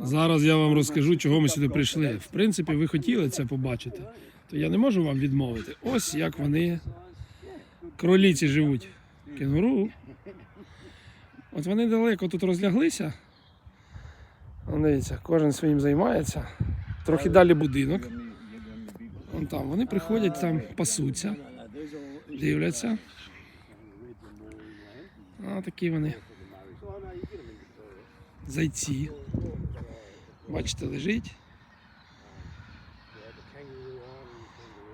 Зараз я вам розкажу, чого ми сюди прийшли. В принципі, ви хотіли це побачити, то я не можу вам відмовити. Ось як вони кроліці живуть. Кенгуру. От вони далеко тут розляглися. Дивіться, кожен своїм займається. Трохи далі будинок. Вон там. Вони приходять там, пасуться, дивляться. А такі вони. Зайці. Бачите, лежить.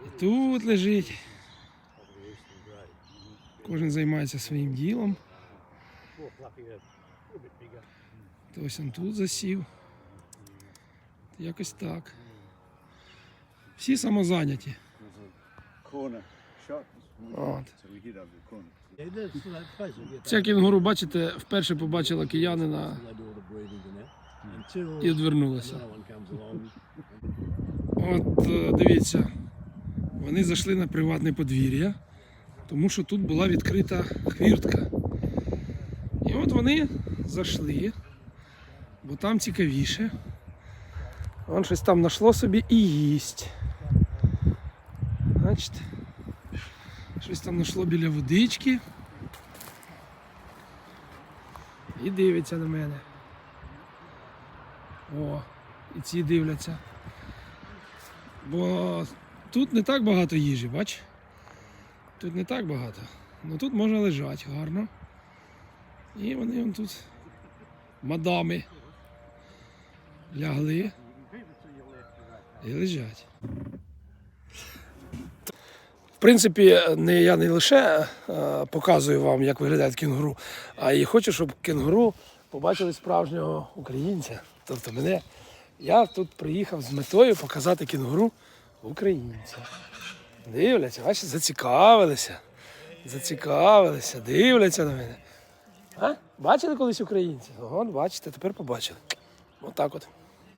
І тут лежить. Кожен займається своїм ділом. Хтось он тут засів. Якось так. Всі самозайняті. От. Ця кінгуру, бачите, вперше побачила киянина і відвернулася. От е, дивіться, вони зайшли на приватне подвір'я, тому що тут була відкрита хвіртка. І от вони зайшли, бо там цікавіше. Вон щось там знайшло собі і їсть. Бачите? Щось там знайшло біля водички. І дивиться на мене. О, і ці дивляться. Бо тут не так багато їжі, бач? Тут не так багато. Ну тут можна лежати гарно. І вони вон тут мадами лягли і лежать. В принципі, не я не лише е, показую вам, як виглядає кінгуру, а і хочу, щоб кінгуру побачили справжнього українця. Тобто мене. Я тут приїхав з метою показати кінгуру українця. Дивляться, бачите, зацікавилися. Зацікавилися, дивляться на мене. А? Бачили колись українця? Ого, бачите, тепер побачили. Отак от.